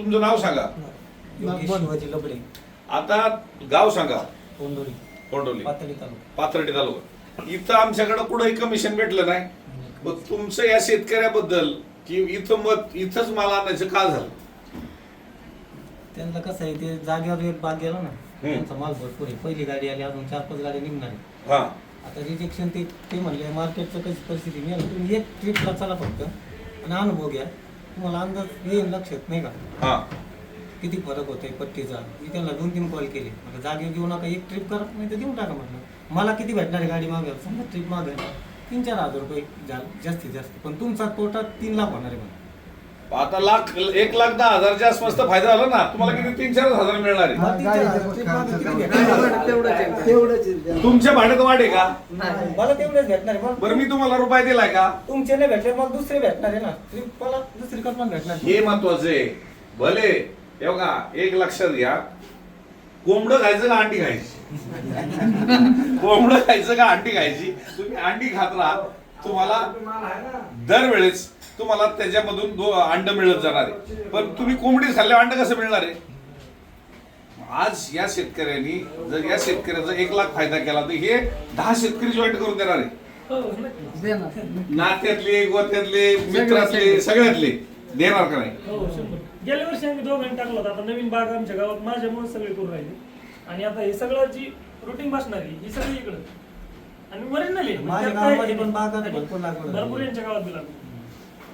तुमचं नाव सांगा. शिवाजी लबडे आता गाव सांगा. कोंडोरी कोंडोली. पातळी तालुका. पाथर्डी तालुका. इथं आमच्याकडे कुठंही कमिशन भेटलं नाही. मग तुमचं या शेतकऱ्याबद्दल की इथं मत इथंच मला आणायचं का झालं? त्यांना कसं आहे ते जागेवर एक बाग गेला ना त्यांचा माल भरपूर आहे. पहिली गाडी आली अजून चार पाच गाडी निघणार आहे हा. आता रिजेक्शन ते ते म्हणले मार्केटचं कशी परिस्थिती मिळाली तुम्ही एक ट्रिपला चला फक्त आणि अनुभव घ्या. तुम्हाला अंदाज येईल लक्षात नाही का? हा. किती फरक होतोय पट्टीचा? मी त्यांना दोन तीन कॉल केले. आता जागेवर घेऊ नका एक ट्रिप करा नाही तर देऊन टाका म्हटलं. मला किती भेटणार आहे गाडी मागायला समजा ट्रिप मागायला तीन चार हजार रुपये जा- जास्तीत जास्त. पण तुमचा तोटा तीन लाख होणार आहे म्हणा. आता लाख एक लाख दहा हजारच्या आसपास तर फायदा झाला ना. तुम्हाला किती? तीन चार हजार मिळणार आहे. किती भेटणार? तुमच्या भाड्यात वाढ आहे का मला तेवढेच भेटणार आहे. बरं मी तुम्हाला रुपये दिलाय का? तुमचे नाही भेटले मग दुसरे भेटणार आहे ना. ट्रिप मला दुसरी पण भेटणार हे महत्वाचं आहे. भले हे बघा एक लक्षात घ्या. कोंबडं खायचं का अंडी खायची? कोंबडं खायचं का अंडी खायची? तुम्ही अंडी खात राहा. तुम्हाला दरवेळेस तुम्हाला त्याच्यामधून दो अंड मिळत जाणार आहे. पण तुम्ही कोंबडी खाल्ल्यावर अंड कसं मिळणार आहे? आज या शेतकऱ्यांनी जर या शेतकऱ्याचा एक लाख फायदा केला तर हे दहा शेतकरी जॉईन करून देणार आहे. नात्यातले गोत्यातले मित्रातले सगळ्यातले. देणार का नाही? हो गेल्या वर्षी आम्ही दोघांनी टाकलं होतं. आता नवीन बाग आमच्या गावात माझ्यामुळे सगळे करून राहिले. आणि आता हे सगळं जी रुटीन बसणारी ही सगळी इकडं. आणि ओरिजिनल आहे. आहे? भरपूर झाली. यांच्या गावात बी लागलं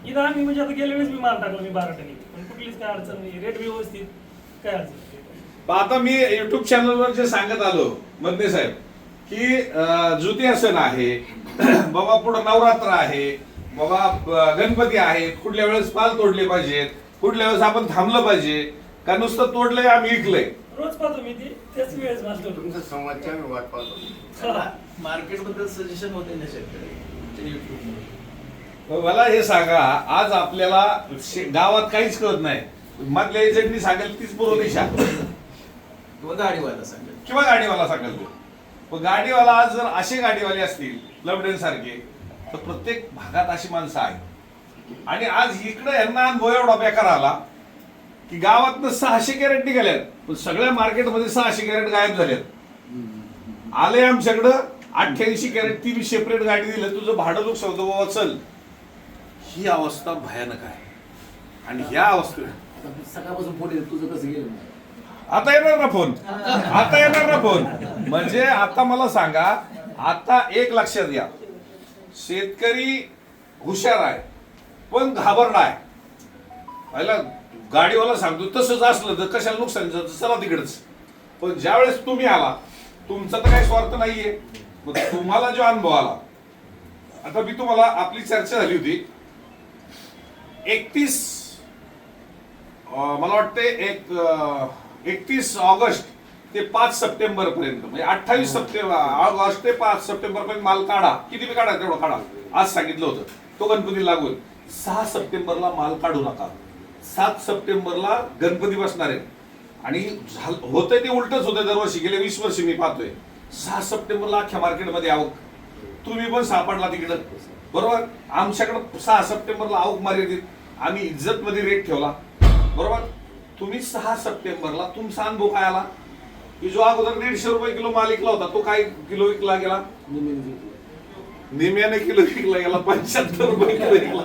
इथं आम्ही म्हणजे आता गेल्या वेळेस मी माल टाकला मी बारा टनी पण कुठलीच काय अडचण नाही. रेट व्यवस्थित काय अडचण नाही. आता मी युट्यूब चॅनलवर जे सांगत आलो मदने साहेब की अं, जुती आसन आहे बाबा पुढं नवरात्र आहे बाबा अं, गणपती आहेत कुठल्या वेळेस पाल तोडले पाहिजेत कुठल्या वेळेस आपण थांबलं पाहिजे का नुसतं तोडलंय आम्ही विकलंय. रोज पाहतो मी ती त्याच वेळेस माल तोडतो. तुमचा संवादच्या मी वाट पाहतो. मार्केटबद्दल सजेशन होते ना शेतकरी? युट्यूबमुळे मला हे सांगा आज आपल्याला गावात काहीच कळत नाही. मधल्या एजंटनी सांगेल तीच पूर्व दिशा किंवा गाडीवाला सांगेल. किंवा गाडीवाला सांगेल तो. गाडीवाला आज जर असे गाडीवाले असतील लबडेन सारखे तर प्रत्येक भागात अशी माणसं आहेत. आणि आज इकडे यांना अनुभव एवढा बेकार आला की गावात सहाशे कॅरेट निघाल्यात पण सगळ्या मार्केटमध्ये सहाशे कॅरेट गायब झालेत. आले आमच्याकडं अठ्ठ्याऐंशी कॅरेट ती सेपरेट गाडी दिली तुझं भाडं लोक सौदा बाबा चल. ही अवस्था भयानक आहे. आणि ह्या अवस्थेत सकाळपासून फोन येतो तुझं कसं गेलं? आता येणार ना फोन? आता येणार ना फोन? म्हणजे आता मला सांगा आता एक लक्षात घ्या. शेतकरी हुशार आहे पण घाबरला आहे. पहिला गाडीवाला सांगतो तसंच असलं तर कशाला नुकसान झालं? चला तिकडच. पण ज्यावेळेस तुम्ही आला तुमचा तर काही स्वार्थ नाहीये. मग तुम्हाला जो अनुभव आला आता मी तुम्हाला आपली चर्चा झाली होती. एकतीस मला वाटते एक एकतीस ऑगस्ट ते पाच सप्टेंबर पर्यंत म्हणजे अठ्ठावीस सप्टेंबर ऑगस्ट ते पाच सप्टेंबर पर्यंत माल काढा. किती बी काढा तेवढा काढा. आज सांगितलं होतं. तो गणपती लागून. सहा सप्टेंबरला माल काढू नका. सात सप्टेंबरला गणपती बसणार आहे. आणि झाल- होतंय ते उलटच होतंय दरवर्षी. गेले वीस वर्ष मी पाहतोय. सहा सप्टेंबरला अख्ख्या मार्केटमध्ये आवक. तुम्ही पण सापडला तिकडं. बरोबर? आमच्याकडं सहा सप्टेंबरला आवक मर्यादित. आम्ही इज्जत मध्ये रेट ठेवला. बरोबर? तुम्ही सहा सप्टेंबरला तुमचा अनुभव काय आला? की जो अगोदर दीडशे रुपये किलो माल विकला होता तो काय किलो विकला गेला? निम्याने किलो विकला गेला पंच्याहत्तर रुपये किलो विकला.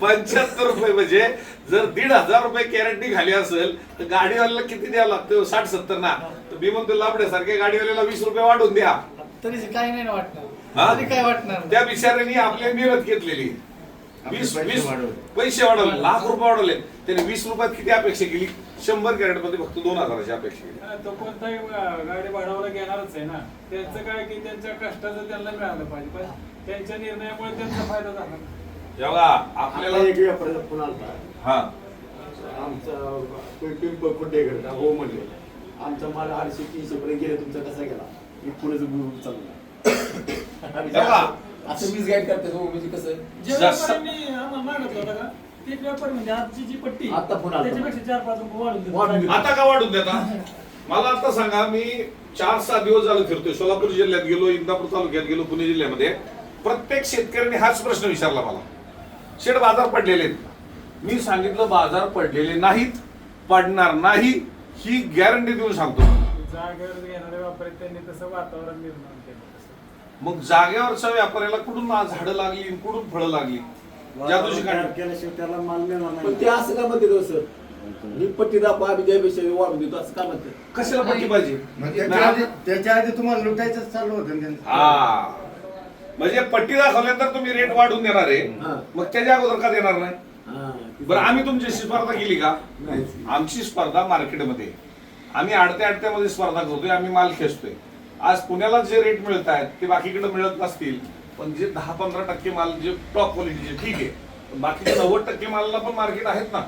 पंच्याहत्तर रुपये म्हणजे जर दीड हजार रुपये कॅरेटनी खाली असेल तर गाडीवाल्याला किती द्यावं लागतं? साठ सत्तर ना? तर मी म्हणतो लांबड्यासारख्या गाडीवाल्याला वीस रुपये वाढून द्या. तरी काय नाही? वाटणार. काय वाटणार त्या बिचाऱ्यांनी आपली मेहनत घेतलेली. वीस पैसे वीस वाढवले. पैसे वाढवले लाख रुपये वाढवले. त्याने वीस रुपयात किती अपेक्षा केली? शंभर कॅरेटमध्ये फक्त दोन हजाराची अपेक्षा केली. तो कोणताही गाडी भाडावाला घेणारच आहे ना. त्यांचं काय की त्यांच्या कष्टाचं त्यांना मिळालं पाहिजे. पण त्यांच्या निर्णयामुळे त्यांचा फायदा झाला. जेव्हा आपल्याला एक फोन आलता. हा. आमचा पिंप कुठे करता हो म्हणले आमचा माल आठशे तीनशे पर्यंत गेले तुमचा कसा गेला? मी पुढे तेव्हा असं मीच गाईड करते हो म्हणजे कसं जे जास्त- व्यापाऱ्यांनी आम्हाला मागितलं होतं का ते व्यापारी म्हणजे आजची जी पट्टी आता पुन्हा आलं. त्याच्यापेक्षा चार पाच रुपये वाढून देतो. वाढून देतो. आता का वाढून देता मला आता सांगा मी चार सहा दिवस झाले फिरतोय सोलापूर जिल्ह्यात गेलो इंदापूर तालुक्यात गेलो पुणे जिल्ह्यामध्ये प्रत्येक शेतकऱ्याने हाच प्रश्न विचारला मला शेड बाजार पडलेले आहेत मी सांगितलं बाजार पडलेले नाहीत पडणार नाही ही गॅरंटी देऊन सांगतो जागेवर घेणारे व्यापारी त्यांनी तसं वातावरण निर्माण केलं. मग जागेवरच्या व्यापाऱ्याला कुठून आज झाडं लागली कुठून फळं लागली? ज्या दिवशी काढली. केल्याशिवाय त्याला माल मिळणार पण ते असं का म्हणते सर ही पट्टी दाखवा आम्ही त्यापेक्षा वाढून देतो असं का म्हणते? कशाला पट्टी पाहिजे? मग त्याच्या आधी त्याच्या आधी तुम्हाला लुटायचं चालू होतं ना त्यांचं. हा. म्हणजे पट्टी दाखवल्यानंतर तुम्ही रेट वाढून देणार आहे. हा. मग त्याच्या अगोदर का देणार नाही? हा. बरं आम्ही तुमच्याशी स्पर्धा केली का? नाही. आमची स्पर्धा मार्केटमध्ये आहे. आम्ही आडत्या आडत्यामध्ये स्पर्धा करतोय आम्ही माल खेचतोय. आज पुण्याला जे रेट मिळत आहेत ते बाकीकडे मिळत नसतील. पण जे दहा पंधरा टक्के माल जे टॉप क्वालिटीचे ठीक आहे पण बाकीचे नव्वद टक्के मालाला पण मार्केट आहेत ना.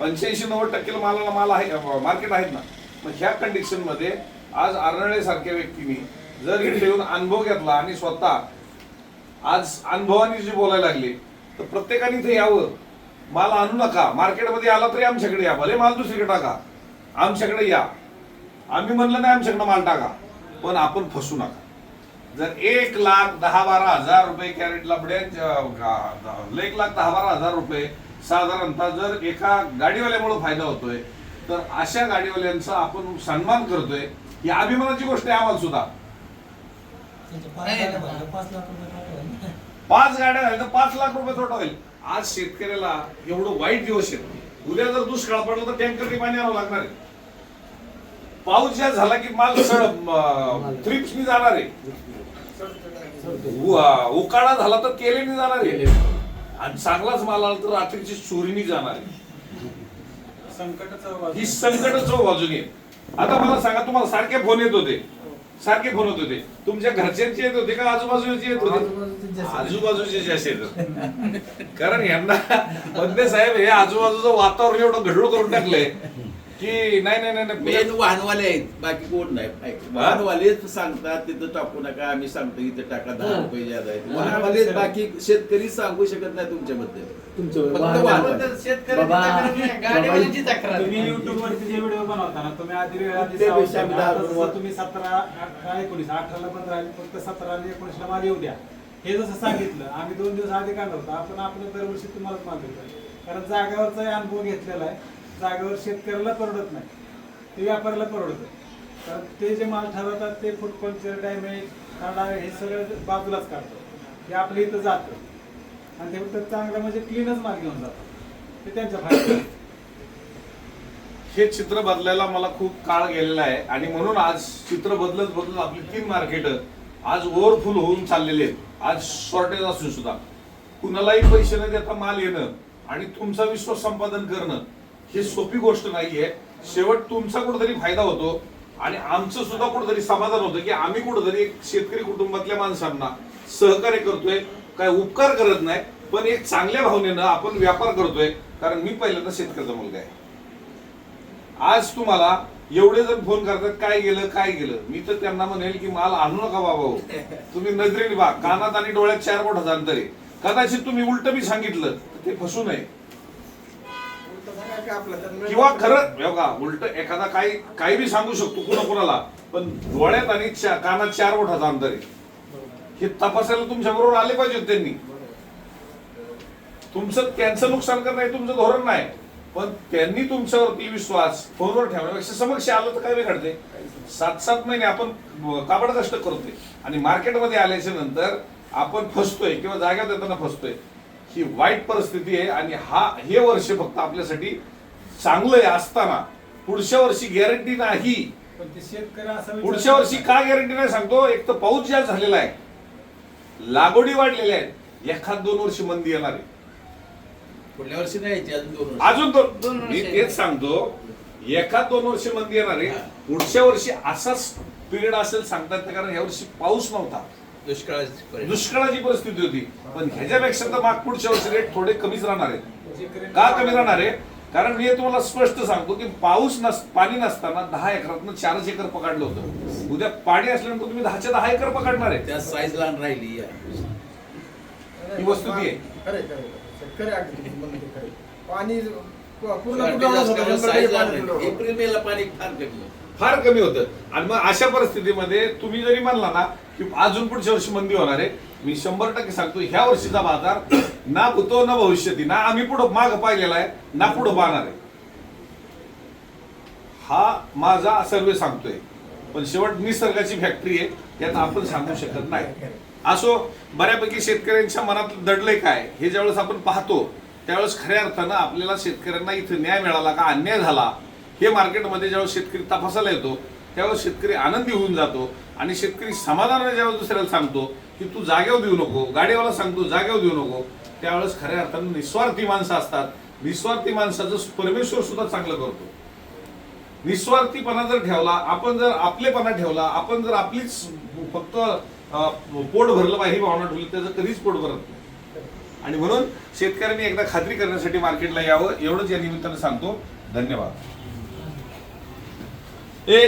पंच्याऐंशी नव्वद टक्के मालाला माल आहे मार्केट आहेत ना. मग ह्या कंडिशनमध्ये आज आरनळे सारख्या व्यक्तीने जर इथे येऊन अनुभव घेतला आणि स्वतः आज अनुभवाने जे बोलायला लागले तर प्रत्येकाने इथे यावं. माल आणू नका. मार्केटमध्ये आला तरी आमच्याकडे या. भले माल दुसरीकडे टाका. आमच्याकडे या. आम्ही म्हणलं नाही आमच्याकडे माल टाका पण आपण फसू नका. जर एक लाख दहा बारा हजार रुपये कॅरेट बड्या एक लाख दहा बारा हजार रुपये साधारणतः जर एका गाडीवाल्यामुळे फायदा होतोय तर अशा गाडीवाल्यांचा आपण सन्मान करतोय ही अभिमानाची गोष्ट आहे आम्हाला सुद्धा. पाच गाड्या झाल्या तर पाच लाख रुपये तोटा होईल. आज शेतकऱ्याला एवढं वाईट दिवस आहेत. उद्या जर दुष्काळ पडला तर टँकरने पाणी आणावं लागणार आहे. पाऊस ज्या झाला की माल सड थ्रिप्सनी जाणार आहे. उकाडा झाला तर केलेनी जाणार आहे. आणि चांगलाच माल आला तर रात्रीची चोरीनी जाणार आहे. ही संकट चौ बाजूनी आहे. आता मला सांगा तुम्हाला सारखे फोन येत होते. सारखे फोन येत होते. तुमच्या घरच्यांचे येत होते का आजूबाजूचे येत होते? आजूबाजूचे जास्त कारण यांना बंदे साहेब हे आजूबाजूचं वातावरण एवढं घडूळ करून टाकलंय. की नाही नाही नाही, नाही. मेन वाहनवाले आहेत बाकी कोण नाही. वाहनवालेच सांगतात तिथं टाकू नका आम्ही सांगतो इथं टाका दहा रुपये ज्यादा आहेत. वाहनवाले बाकी शेतकरी सांगू शकत नाही तुमच्याबद्दल. तुमच्या फक्त वाहन- वाहन. शेतकऱ्याची बाबा, तक्रार नाही, गाडीवाल्यांची तक्रार. तुम्ही युट्यूब वरती जे व्हिडिओ बनवता ना तुम्ही आधी वेळ आधी त्यापेक्षा आम्ही दहा तुम्ही सतरा अठरा एकोणीस अठराला पंधरा आणि फक्त सतरा आणि एकोणीसला माल येऊ द्या. हे जसं सांगितलं आम्ही दोन दिवस आधी काढलं होतं आपण आपलं दरवर्षी तुम्हालाच माल देतोय. कारण जागेवरचा अनुभव घेतलेला आहे. जागेवर शेतकऱ्याला परवडत नाही. ते व्यापाऱ्याला परवडतं. कारण ते जे माल ठरवतात ते फूड कल्चर डॅमेज काढा हे सगळं बाजूलाच काढतात. हे आपल्या इथं जातं. आणि ते फक्त चांगलं म्हणजे क्लीनच माल घेऊन जातात. ते त्यांच्या फायदा हे चित्र बदलायला मला खूप काळ गेलेला आहे. आणि म्हणून आज चित्र बदलत बदलत आपली तीन मार्केट आज ओव्हरफुल होऊन चाललेले आहेत. आज शॉर्टेज असून सुद्धा. कुणालाही पैसे न देता माल येणं आणि तुमचा विश्वास संपादन करणं ही सोपी गोष्ट नाहीये. शेवट तुमचा कुठेतरी फायदा होतो आणि आमचं सुद्धा कुठेतरी समाधान होतं की आम्ही कुठेतरी एक शेतकरी कुटुंबातल्या माणसांना सहकार्य करतोय काय उपकार करत नाही पण एक चांगल्या भावनेनं आपण व्यापार करतोय कारण मी पहिल्यांदा शेतकऱ्याचा मुलगा आहे. आज तुम्हाला एवढे जण फोन करतात काय गेलं काय गेलं? मी तर त्यांना म्हणेल की माल आणू नका बाबा हो. तुम्ही नजरेने बा कानात आणि डोळ्यात चार मोठा अंतर आहे कदाचित तुम्ही उलट मी सांगितलं तर ते फसू नये. किंवा खरं बघा उलट एखादा काही काही बी सांगू शकतो कुणा कुणाला पण डोळ्यात आणि चा- कानात चार बोटाचं अंतर आहे हे तपासायला तुमच्या बरोबर आले पाहिजेत त्यांनी. तुमचं त्यांचं नुकसान करणं हे तुमचं धोरण नाही. पण त्यांनी तुमच्यावरती विश्वास फोनवर ठेवण्यापेक्षा समक्ष आलं तर काय बिघडते? सात सात महिने आपण काबड कष्ट करतोय. आणि मार्केटमध्ये आल्याच्यानंतर आपण फसतोय किंवा जाग्यावर देताना फसतोय. ही वाईट परिस्थिती आहे आणि हा हे वर्ष फक्त आपल्यासाठी चांगलं आहे असताना. पुढच्या वर्षी गॅरंटी नाही. पुढच्या वर्षी. का गॅरंटी नाही सांगतो. एक तर पाऊस ज्या झालेला आहे लागवडी वाढलेल्या आहेत एखाद दोन वर्ष मंदी येणार आहे. पुढल्या वर्षी नाही अजून दोन मी. तेच सांगतो एखाद दोन वर्ष मंदी येणार आहे. पुढच्या वर्षी असाच पिरियड असेल सांगता येत नाही, कारण या वर्षी पाऊस नव्हता. दुष्काळाची परिस्थिती. दुष्काळाची परिस्थिती होती. पण ह्याच्यापेक्षा तर माग पुढच्या वर्षी रेट थोडे कमीच राहणार आहेत. का कमी राहणार आहे? कारण मी तुम्हाला स्पष्ट सांगतो की पाऊस नस पाणी नसताना दहा एकरातनं चारच एकर पकडलं होतं. उद्या पाणी असल्यानंतर तुम्ही दहाच्या दहा एकर पकडणार आहे. त्या साईज लहान राहिली या. ही वस्तू ती आहे. खरे एप्रिल मे ला पाणी फार कमी फार कमी होतं. आणि मग अशा परिस्थितीमध्ये तुम्ही जरी म्हणला ना की अजून पुढच्या वर्षी मंदी होणार आहे मी शंभर टक्के सांगतो ह्या वर्षीचा बाजार ना भूतो ना भविष्यती ना आम्ही पुढं माग पाहिलेला आहे ना पुढं पाहणार आहे. हा माझा सर्वे सांगतोय. पण शेवट निसर्गाची फॅक्टरी आहे यात आपण सांगू शकत नाही. असो बऱ्यापैकी शेतकऱ्यांच्या मनात दडलंय काय हे ज्यावेळेस आपण पाहतो त्यावेळेस खऱ्या अर्थानं आपल्याला शेतकऱ्यांना इथं न्याय मिळाला का अन्याय झाला हे मार्केटमध्ये ज्यावेळेस शेतकरी तपासायला येतो त्यावेळेस शेतकरी आनंदी होऊन जातो आणि शेतकरी समाधानाने ज्यावेळेस दुसऱ्याला सांगतो की तू जागेवर देऊ नको गाडीवाला सांगतो जागेवर देऊ नको त्यावेळेस खऱ्या अर्थानं निस्वार्थी माणसं असतात. निस्वार्थी माणसाचं परमेश्वर सुद्धा चांगलं करतो. निस्वार्थीपणा जर ठेवला आपण जर आपलेपणा ठेवला आपण जर आपलीच फक्त पोट भरलं पाहिजे भावना ठेवली त्याचं कधीच पोट भरत नाही. आणि म्हणून शेतकऱ्यांनी एकदा खात्री करण्यासाठी मार्केटला यावं एवढंच या निमित्तानं सांगतो. धन्यवाद.